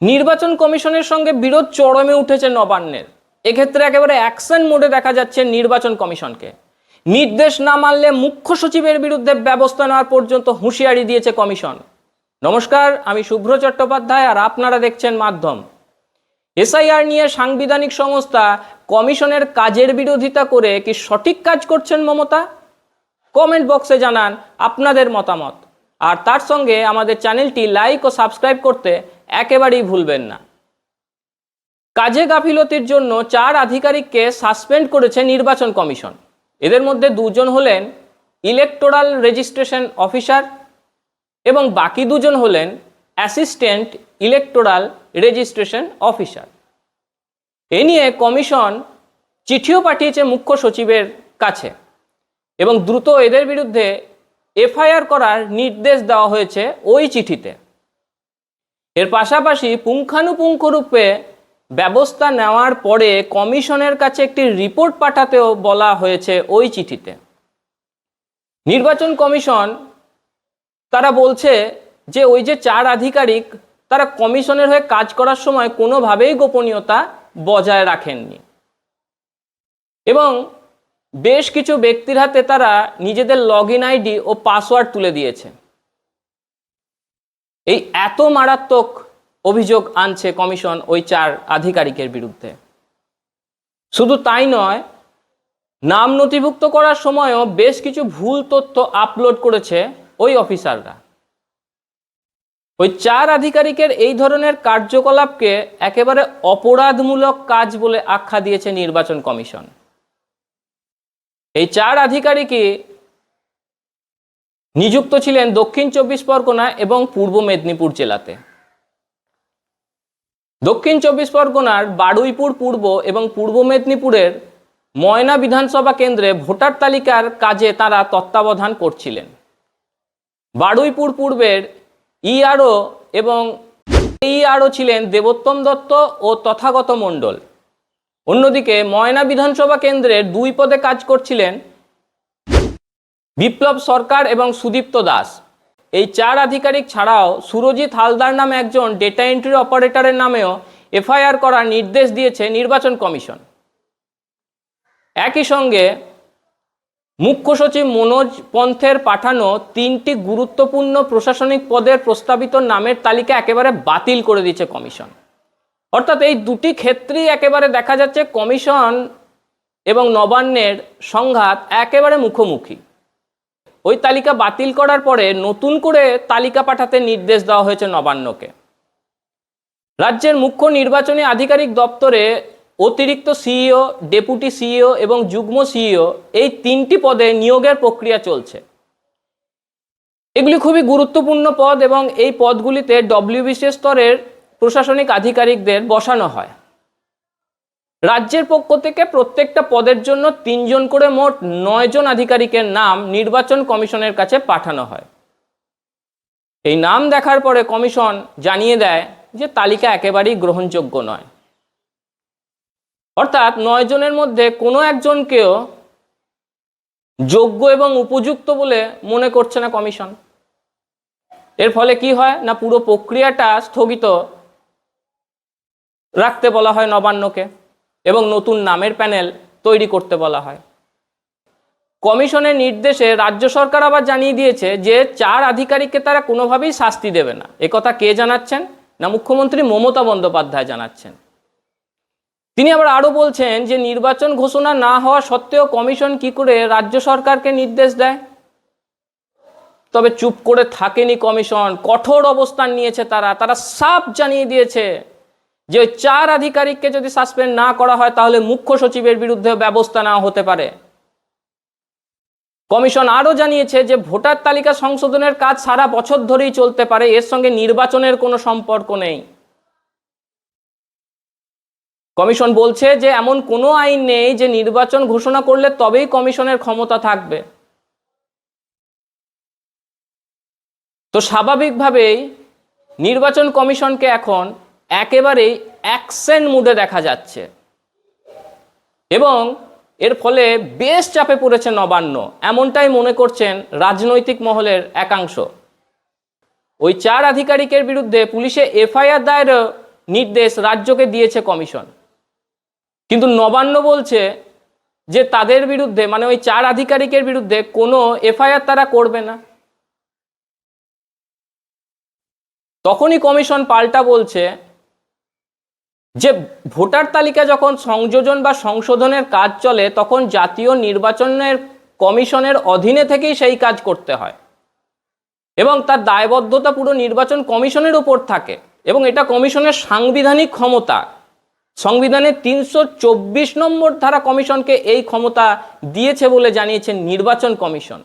নির্বাচন কমিশনের সঙ্গে বিরোধ চরমে উঠেছে নবান্নের। এক্ষেত্রে একেবারে অ্যাকশন মোডে দেখা যাচ্ছে নির্বাচন কমিশনকে। নির্দেশ না মানলে মুখ্য সচিবের বিরুদ্ধে ব্যবস্থা নেওয়ার পর্যন্ত হুঁশিয়ারি দিয়েছে কমিশন। নমস্কার, আমি শুভ্র চট্টোপাধ্যায় আর আপনারা দেখছেন মাধ্যম। এসআইআর নিয়ে সাংবিধানিক সংস্থা কমিশনের কাজের বিরোধিতা করে কি সঠিক কাজ করছেন মমতা? কমেন্ট বক্সে জানান আপনাদের মতামত। আর তার সঙ্গে আমাদের চ্যানেলটি লাইক ও সাবস্ক্রাইব করতে একেবারেই ভুলবেন না। কাজে গাফিলতির জন্য চার আধিকারিককে সাসপেন্ড করেছে নির্বাচন কমিশন। এদের মধ্যে দুজন হলেন ইলেকটোরাল রেজিস্ট্রেশন অফিসার এবং বাকি দুজন হলেন অ্যাসিস্ট্যান্ট ইলেকটোরাল রেজিস্ট্রেশন অফিসার। এ নিয়ে কমিশন চিঠিও পাঠিয়েছে মুখ্য সচিবের কাছে এবং দ্রুত এদের বিরুদ্ধে এফআইআর করার নির্দেশ দেওয়া হয়েছে ওই চিঠিতে। এর পাশাপাশি পুঙ্খানুপুঙ্খরূপে ব্যবস্থা নেওয়ার পরে কমিশনের কাছে একটি রিপোর্ট পাঠাতেও বলা হয়েছে ওই চিঠিতে। নির্বাচন কমিশন তারা বলছে যে ওই যে চার আধিকারিক তারা কমিশনের হয়ে কাজ করার সময় কোনোভাবেই গোপনীয়তা বজায় রাখেননি। এবং বেশ কিছু ব্যক্তির হাতে তারা নিজেদের লগ আইডি ও পাসওয়ার্ড তুলে দিয়েছে। এই এত মারাত্মক অভিযোগ আনছে কমিশন ওই চার আধিকারিকের বিরুদ্ধে। শুধু তাই নয়, নাম নথিভুক্ত করার সময়ও বেশ কিছু ভুল তথ্য আপলোড করেছে ওই অফিসাররা। ওই চার আধিকারিকের এই ধরনের কার্যকলাপকে একেবারে অপরাধমূলক কাজ বলে আখ্যা দিয়েছে নির্বাচন কমিশন। এই চার আধিকারিকই নিযুক্ত ছিলেন দক্ষিণ চব্বিশ পরগনা এবং পূর্ব মেদিনীপুর জেলাতে। দক্ষিণ চব্বিশ পরগনার বারুইপুর পূর্ব এবং পূর্ব মেদিনীপুরের ময়না বিধানসভা কেন্দ্রে ভোটার তালিকার কাজে তারা তত্ত্বাবধান করছিলেন। বারুইপুর পূর্বের ইআরও এবং ইআরও ছিলেন দেবোত্তম দত্ত ও তথাগত মণ্ডল। অন্যদিকে ময়না বিধানসভা কেন্দ্রের দুই পদে কাজ করছিলেন বিপ্লব সরকার এবং সুদীপ্ত দাস। এই চার আধিকারিক ছাড়াও সুরজিৎ হালদার নামে একজন ডেটা এন্ট্রি অপারেটরের নামেও এফআইআর করার নির্দেশ দিয়েছে নির্বাচন কমিশন। একই সঙ্গে মুখ্য সচিব মনোজ পন্থের পাঠানো তিনটি গুরুত্বপূর্ণ প্রশাসনিক পদের প্রস্তাবিত নামের তালিকা একেবারে বাতিল করে দিয়েছে কমিশন। অর্থাৎ এই দুটি ক্ষেত্রেই একেবারে দেখা যাচ্ছে কমিশন এবং নবান্নের সংঘাত একেবারে মুখোমুখি। ওই তালিকা বাতিল করার পরে নতুন করে তালিকা পাঠাতে নির্দেশ দেওয়া হয়েছে নবান্নকে। রাজ্যের মুখ্য নির্বাচনী আধিকারিক দপ্তরে অতিরিক্ত সিইও, ডেপুটি সিইও এবং যুগ্ম সিইও এই তিনটি পদে নিয়োগের প্রক্রিয়া চলছে। এগুলি খুবই গুরুত্বপূর্ণ পদ এবং এই পদগুলিতে ডব্লিউবিসি স্তরের প্রশাসনিক আধিকারিকদের বসানো হয়। রাজ্যের পক্ষ থেকে প্রত্যেকটা পদের জন্য তিনজন করে মোট নয়জন আধিকারিকের নাম নির্বাচন কমিশনের কাছে পাঠানো হয়। এই নাম দেখার পরে কমিশন জানিয়ে দেয় যে তালিকা একেবারেই গ্রহণযোগ্য নয়। অর্থাৎ নয় জনের মধ্যে কোনো একজনকেও যোগ্য এবং উপযুক্ত বলে মনে করছে না কমিশন। এর ফলে কি হয় না পুরো প্রক্রিয়াটা স্থগিত রাখতে বলা হয় নবান্নকে। এবং নতুন নামের প্যানেল তৈরি করতে বলা হয়। কমিশনের নির্দেশে রাজ্য সরকার আবার জানিয়ে দিয়েছে যে চার আধিকারিককে তারা কোনোভাবেই শাস্তি দেবে না। একথা কে জানাচ্ছেন? না, মুখ্যমন্ত্রী মমতা বন্দ্যোপাধ্যায় জানাচ্ছেন। তিনি আবার আরও বলছেন যে নির্বাচন ঘোষণা না হওয়া সত্ত্বেও কমিশন কি করে রাজ্য সরকারকে নির্দেশ দেয়? তবে চুপ করে থাকেনি কমিশন, কঠোর অবস্থান নিয়েছে তারা। তারা সাফ জানিয়ে দিয়েছে যে ওই চার আধিকারিককে যদি সাসপেন্ড না করা হয়, তাহলে মুখ্য সচিবের বিরুদ্ধে ব্যবস্থা নেওয়া হতে পারে। কমিশন আরও জানিয়েছে যে ভোটার তালিকা সংশোধনের কাজ সারা বছর ধরেই চলতে পারে, এর সঙ্গে নির্বাচনের কোনো সম্পর্ক নেই। কমিশন বলছে যে এমন কোনো আইন নেই যে নির্বাচন ঘোষণা করলে তবেই কমিশনের ক্ষমতা থাকবে। তো স্বাভাবিকভাবেই নির্বাচন কমিশনকে এখন একেবারেই অ্যাকশন মুডে দেখা যাচ্ছে। এবং এর ফলে বেশ চাপে পড়েছে নবান্ন, এমনটাই মনে করছেন রাজনৈতিক মহলের একাংশ। ওই চার আধিকারিকের বিরুদ্ধে পুলিশে এফআইআর দায়ের নির্দেশ রাজ্যকে দিয়েছে কমিশন। কিন্তু নবান্ন বলছে যে তাদের বিরুদ্ধে মানে ওই চার আধিকারিকের বিরুদ্ধে কোনো এফআইআর তারা করবে না। তখনই কমিশন পাল্টা বলছে যে ভোটার তালিকা যখন সংযোজন বা সংশোধনের কাজ চলে, তখন জাতীয় নির্বাচনের কমিশনের অধীনে থেকেই সেই কাজ করতে হয়। এবং তার দায়বদ্ধতা পুরো নির্বাচন কমিশনের উপর থাকে এবং এটা কমিশনের সাংবিধানিক ক্ষমতা। সংবিধানের তিনশো চব্বিশ নম্বর ধারা কমিশনকে এই ক্ষমতা দিয়েছে বলে জানিয়েছেন নির্বাচন কমিশন।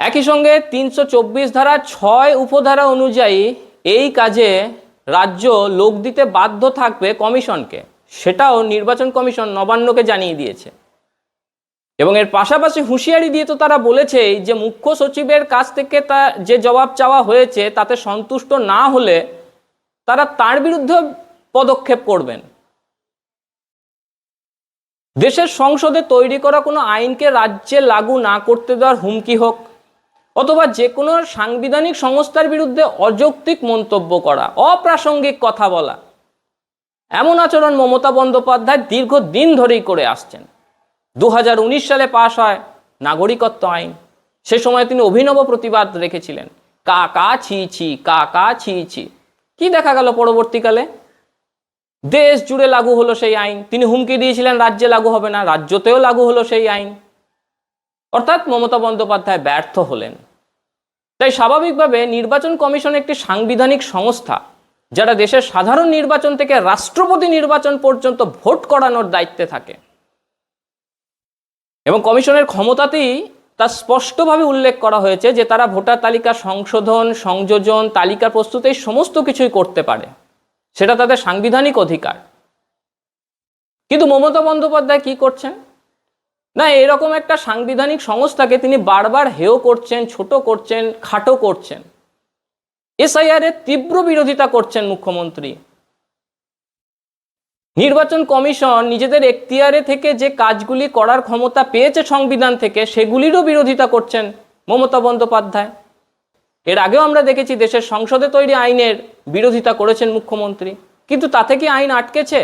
একই সঙ্গে তিনশো চব্বিশ ধারা ছয় উপধারা অনুযায়ী এই কাজে রাজ্য লোক দিতে বাধ্য থাকবে কমিশনকে। সেটাও নির্বাচন কমিশন নবান্নকে জানিয়ে দিয়েছে। এবং এর পাশাপাশি হুঁশিয়ারি দিয়ে তো তারা বলেছেই যে মুখ্য সচিবের কাছ থেকে তা যে জবাব চাওয়া হয়েছে তাতে সন্তুষ্ট না হলে তারা তার বিরুদ্ধে পদক্ষেপ করবেন। দেশের সংসদে তৈরি করা কোনো আইনকে রাজ্যে লাগু না করতে দেওয়ার হুমকি হোক অথবা যে কোনো সাংবিধানিক সংস্থার বিরুদ্ধে অযৌক্তিক মন্তব্য করা, অপ্রাসঙ্গিক কথা বলা। এমন আচরণ মমতা বন্দ্যোপাধ্যায় দীর্ঘদিন ধরেই করে আসছেন। দু হাজার উনিশ সালে পাশ হয় নাগরিকত্ব আইন। সে সময় তিনি অভিনব প্রতিবাদ রেখেছিলেন। কা কা ছি ছি, কা কা ছি ছি। কি দেখা গেল পরবর্তীকালে? দেশ জুড়ে লাগু হলো সেই আইন। তিনি হুমকি দিয়েছিলেন, রাজ্যে লাগু হবে না, রাজ্যতেও লাগু হলো সেই আইন। অর্থাৎ মমতা বন্দ্যোপাধ্যায় ব্যর্থ হলেন। তাই স্বাভাবিকভাবে নির্বাচন কমিশন একটি সাংবিধানিক সংস্থা যারা দেশের সাধারণ নির্বাচন থেকে রাষ্ট্রপতি নির্বাচন পর্যন্ত ভোট করানোর দায়িত্বে থাকে। এবং কমিশনের ক্ষমতাতেই তা স্পষ্টভাবে উল্লেখ করা হয়েছে যে তারা ভোটার তালিকা সংশোধন, সংযোজন, তালিকা প্রস্তুত সমস্ত কিছুই করতে পারে। সেটা তাদের সাংবিধানিক অধিকার। কিন্তু মমতা বন্দ্যোপাধ্যায় কি করছেন? না, এরকম একটা সাংবিধানিক সংস্থাকে তিনি বারবার হেয় করছেন, ছোট করছেন, খাটো করছেন। এসআইআর এর তীব্র বিরোধিতা করছেন মুখ্যমন্ত্রী। নির্বাচন কমিশন নিজেদের এখতিয়ারে থেকে যে কাজগুলি করার ক্ষমতা পেয়েছে সংবিধান থেকে, সেগুলিরও বিরোধিতা করছেন মমতা বন্দ্যোপাধ্যায়। এর আগেও আমরা দেখেছি দেশের সংসদে তৈরি আইনের বিরোধিতা করেছেন মুখ্যমন্ত্রী। কিন্তু তাতে কি আইন আটকেছে?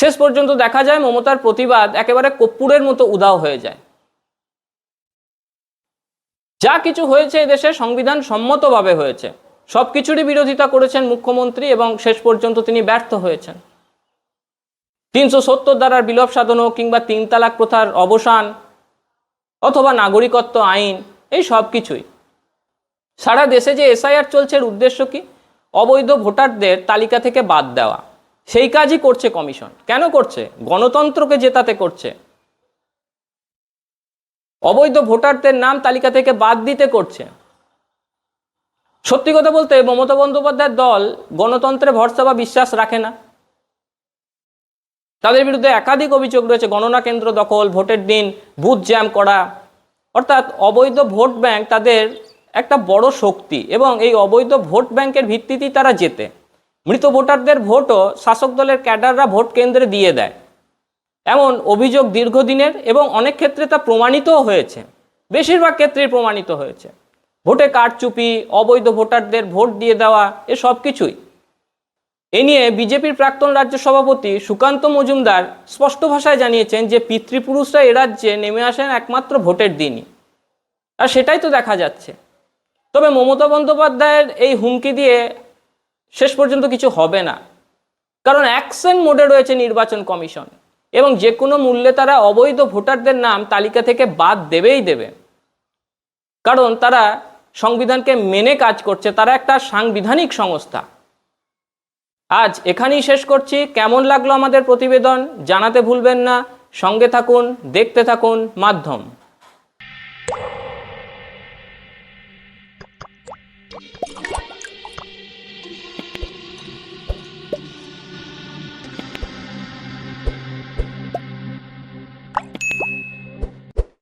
শেষ পর্যন্ত দেখা যায় মমতার প্রতিবাদ একেবারে কপ্পুরের মতো উদাও হয়ে যায়। যা কিছু হয়েছে দেশে সংবিধান সম্মতভাবে হয়েছে। সব কিছুরই বিরোধিতা করেছেন মুখ্যমন্ত্রী এবং শেষ পর্যন্ত তিনি ব্যর্থ হয়েছেন। তিনশো সত্তর দ্বারার বিলোপ সাধন কিংবা তিন তালাক প্রথার অবসান অথবা নাগরিকত্ব আইন, এই সব কিছুই সারা দেশে যে এসআইআর চলছে উদ্দেশ্য কি? অবৈধ ভোটারদের তালিকা থেকে বাদ দেওয়া। সেই কাজই করছে কমিশন। কেন করছে? গণতন্ত্রকে জেতাতে করছে। অবৈধ ভোটারদের নাম তালিকা থেকে বাদ দিতে করছে। সত্যি কথা বলতে, মমতা বন্দ্যোপাধ্যায়ের দল গণতন্ত্রে ভরসা বা বিশ্বাস রাখে না। তাদের বিরুদ্ধে একাধিক অভিযোগ রয়েছে, গণনা কেন্দ্র দখল, ভোটের দিন, বুথ জ্যাম করা। অর্থাৎ অবৈধ ভোট ব্যাংক তাদের একটা বড় শক্তি এবং এই অবৈধ ভোট ব্যাংকের ভিত্তিতেই তারা জেতে। মৃত ভোটারদের ভোটও শাসক দলের ক্যাডাররা ভোট কেন্দ্রে দিয়ে দেয়। এমন অভিযোগ দীর্ঘদিনের এবং অনেক ক্ষেত্রে তা প্রমাণিতও হয়েছে। বেশিরভাগ ক্ষেত্রেই প্রমাণিত হয়েছে। ভোটে কারচুপি, অবৈধ ভোটারদের ভোট দিয়ে দেওয়া, এ সব কিছুই। এ নিয়ে বিজেপির প্রাক্তন রাজ্য সভাপতি সুকান্ত মজুমদার স্পষ্ট ভাষায় জানিয়েছেন যে পিতৃপুরুষরা এ রাজ্যে নেমে আসেন একমাত্র ভোটের দিনই। আর সেটাই তো দেখা যাচ্ছে। তবে মমতা বন্দ্যোপাধ্যায়ের এই হুমকি দিয়ে শেষ পর্যন্ত কিছু হবে না। কারণ অ্যাকশন মোডে রয়েছে নির্বাচন কমিশন এবং যে কোনো মূল্যে তারা অবৈধ ভোটারদের নাম তালিকা থেকে বাদ দেবেই দেবে। কারণ তারা সংবিধানকে মেনে কাজ করছে, তারা একটা সাংবিধানিক সংস্থা। আজ এখানেই শেষ করছি। কেমন লাগল আমাদের প্রতিবেদন? জানাতে ভুলবেন না। সঙ্গে থাকুন, দেখতে থাকুন, মাধ্যম।